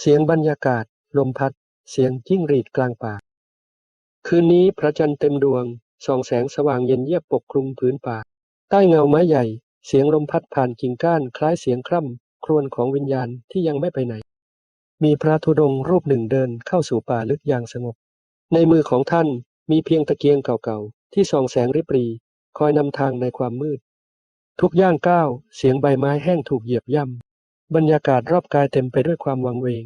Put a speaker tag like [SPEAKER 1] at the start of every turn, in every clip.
[SPEAKER 1] เสียงบรรยากาศ ลมพัด เสียงจิ้งหรีดกลางป่า คืนนี้พระจันทร์เต็มดวง ส่องแสงสว่างเย็นเยียบปกคลุมพื้นป่า ใต้เงาไม้ใหญ่ เสียงลมพัดผ่านกิ่งก้านคล้ายเสียงคร่ำครวญของวิญญาณที่ยังไม่ไปไหน มีพระธุดงค์รูปหนึ่งเดินเข้าสู่ป่าลึกอย่างสงบ ในมือของท่านมีเพียงตะเกียงเก่าๆ ที่ส่องแสงริบรี คอยนำทางในความมืด ทุกย่างก้าว เสียงใบไม้แห้งถูกเหยียบย่ำ บรรยากาศรอบกายเต็มไปด้วยความวังเวง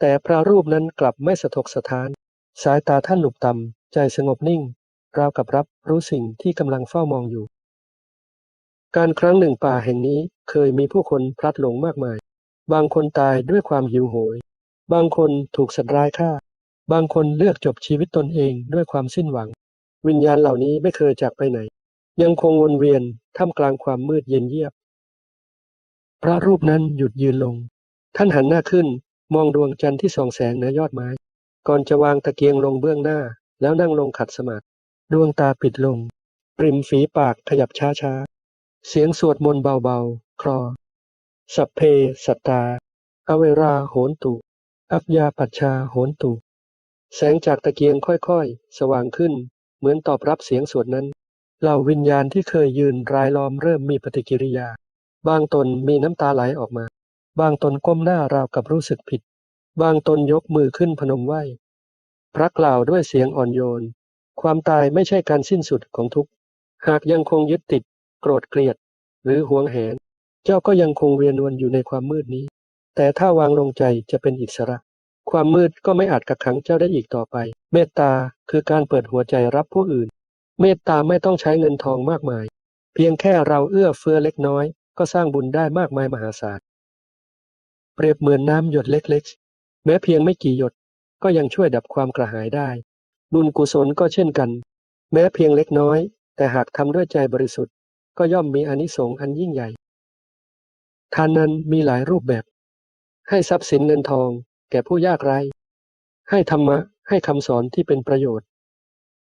[SPEAKER 1] แต่พระรูปนั้นกลับไม่สะทกสะท้าน สายตาท่านหนุบต่ำ ใจสงบนิ่ง ราวกับรับรู้สิ่งที่กำลังเฝ้ามองอยู่ การครั้งหนึ่งป่าแห่งนี้เคยมีผู้คนพลัดหลงมากมาย บางคนตายด้วยความหิวโหย บางคนถูกสัตว์ร้ายฆ่า บางคนเลือกจบชีวิตตนเองด้วยความสิ้นหวัง วิญญาณเหล่านี้ไม่เคยจากไปไหน ยังคงวนเวียนท่ามกลางความมืดเย็นเยียบ พระรูปนั้นหยุดยืนลง ท่านหันหน้าขึ้น มองดวงจันทร์ที่ส่องแสงเหนือยอดไม้ ก่อนจะวางตะเกียงลงเบื้องหน้า แล้วนั่งลงขัดสมาธิดวงตาปิดลง ปริมฝีปากขยับช้าๆ เสียงสวดมนต์เบาๆ คลอ สัพเพสัตตา อเวราโหนตุ อัพยาปัชชาโหนตุ แสงจากตะเกียงค่อยๆ สว่างขึ้น เหมือนตอบรับเสียงสวดนั้น เหล่าวิญญาณที่เคยยืนรายล้อมเริ่มมีปฏิกิริยา บางตนมีน้ำตาไหลออกมา บางตนก้มหน้าราวกับรู้สึกผิด บางตนยกมือขึ้นพนมไหวพระกล่าวด้วยเสียงอ่อนโยน ความตายไม่ใช่การสิ้นสุดของทุกข์ หากยังคงยึดติด โกรธเกลียด หรือหวงแหน เจ้าก็ยังคงเวียนวนอยู่ในความมืดนี้ แต่ถ้าวางลงใจจะเป็นอิสระ ความมืดก็ไม่อาจกักขังเจ้าได้อีกต่อไป เมตตาคือการเปิดหัวใจรับผู้อื่น เมตตาไม่ต้องใช้เงินทองมากมาย เพียงแค่เราเอื้อเฟื้อเล็กน้อย ก็สร้างบุญได้มากมายมหาศาล เปรียบเหมือนน้ำหยดเล็กๆ แม้เพียงไม่กี่หยดก็ยังช่วยดับความกระหายได้ บุญกุศลก็เช่นกัน แม้เพียงเล็กน้อย แต่หากทำด้วยใจบริสุทธิ์ ก็ย่อมมีอนิสงส์อันยิ่งใหญ่ ทานนั้นมีหลายรูปแบบ ให้ทรัพย์สินเงินทอง แก่ผู้ยากไร้ ให้ธรรมะ ให้คำสอนที่เป็นประโยชน์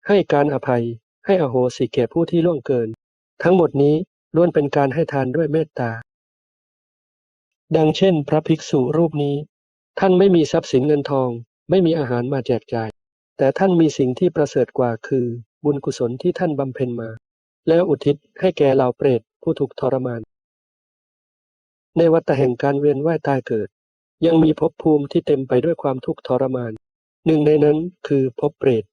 [SPEAKER 1] ให้การอภัย ให้อโหสิแก่ผู้ที่ล่วงเกิน ทั้งหมดนี้ ล้วนเป็นการให้ทานด้วยเมตตา ดังเช่น พระภิกษุรูปนี้ ท่านไม่มีทรัพย์สินเงินทอง ไม่มีอาหารมาแจกจ่าย แต่ท่านมีสิ่งที่ประเสริฐกว่าคือ บุญกุศลที่ท่านบำเพ็ญมา แล้วอุทิศให้แก่เหล่าเปรตผู้ถูกทรมาน ในวัฏแห่งการเวียนว่ายตายเกิด ยังมีภพภูมิที่เต็มไปด้วยความทุกข์ทรมาน หนึ่งในนั้นคือภพเปรต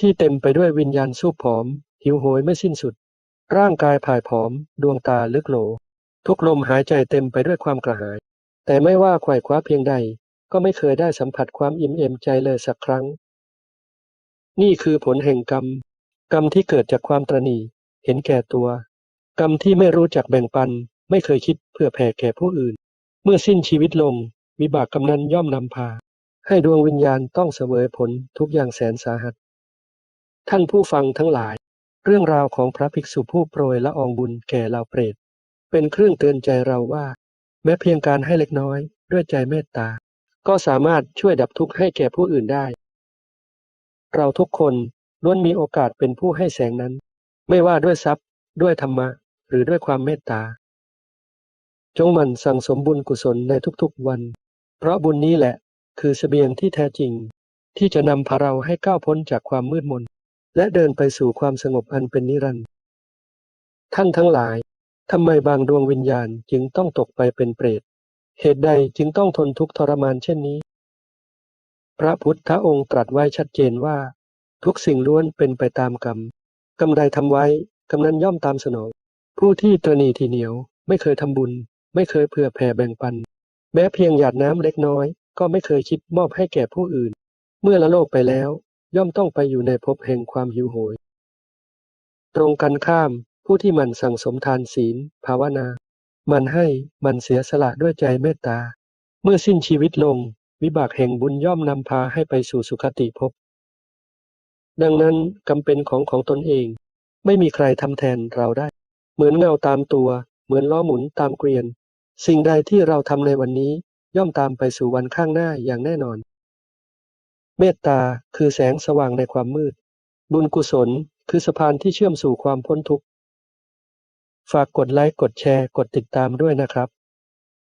[SPEAKER 1] ที่เต็มไปด้วยวิญญาณสู้ผอม หิวโหยไม่สิ้นสุด ร่างกายผ่ายผอม ดวงตาลึกโหล ทุกลมหายใจเต็มไปด้วยความกระหาย แต่ไม่ว่าไขว่คว้าเพียงใด ก็ไม่เคยได้สัมผัสความอิ่มเอมใจเลยสักครั้ง นี่คือผลแห่งกรรม กรรมที่เกิดจากความตรณีเห็นแก่ตัว กรรมที่ไม่รู้จักแบ่งปัน ไม่เคยคิดเพื่อแผ่แก่ผู้อื่น เมื่อสิ้นชีวิตลงวิบากกรรมนั้นย่อมนำพา ให้ดวงวิญญาณต้องเสวยผลทุกอย่างแสนสาหัส ท่านผู้ฟังทั้งหลาย เรื่องราวของพระภิกษุผู้โปรยละอองบุญแก่เหล่าเปรต เป็นเครื่องเตือนใจเราว่า แม้เพียงการให้เล็กน้อยด้วยใจเมตตา ก็สามารถช่วยดับทุกข์ให้แก่ผู้อื่นได้ เราทุกคนล้วนมีโอกาสเป็นผู้ให้แสงนั้น ไม่ว่าด้วยทรัพย์ ด้วยธรรมะ หรือด้วยความเมตตา จงมันสั่งสมบุญกุศลในทุกๆวัน เพราะบุญนี้แหละคือเสบียงที่แท้จริง ที่จะนำพาเราให้ก้าวพ้นจากความมืดมน และเดินไปสู่ความสงบอันเป็นนิรันดร์ท่านทั้งหลายทำไมบางดวงวิญญาณจึงต้องตกไปเป็นเปรต เหตุใดจึงต้องทนทุกข์ทรมานเช่นนี้ พระพุทธองค์ตรัสไว้ชัดเจนว่า ทุกสิ่งล้วนเป็นไปตามกรรม กรรมใดทำไว้กรรมนั้นย่อมตามสนอง ผู้ที่ตรณีทีเหนียว ไม่เคยทำบุญ ไม่เคยเผื่อแผ่แบ่งปัน แม้เพียงหยาดน้ำเล็กน้อย ก็ไม่เคยคิดมอบให้แก่ผู้อื่น เมื่อละโลกไปแล้ว ย่อมต้องไปอยู่ในภพแห่งความหิวโหย ตรงกันข้ามผู้ที่มันสั่งสมทานศีล ภาวนา มันให้มันเสียสละด้วยใจเมตตา เมื่อสิ้นชีวิตลง วิบากแห่งบุญย่อมนำพาให้ไปสู่สุคติภพ ดังนั้นกำเป็นของของตนเอง ไม่มีใครทำแทนเราได้ เหมือนเงาตามตัว เหมือนล้อหมุนตามเกวียน สิ่งใดที่เราทำในวันนี้ย่อมตามไปสู่วันข้างหน้าอย่างแน่นอน เมตตาคือแสงสว่างในความมืด บุญกุศลคือสะพานที่เชื่อมสู่ความพ้นทุกข์ ฝากกดไลค์ กดแชร์ กดติดตามด้วยนะครับ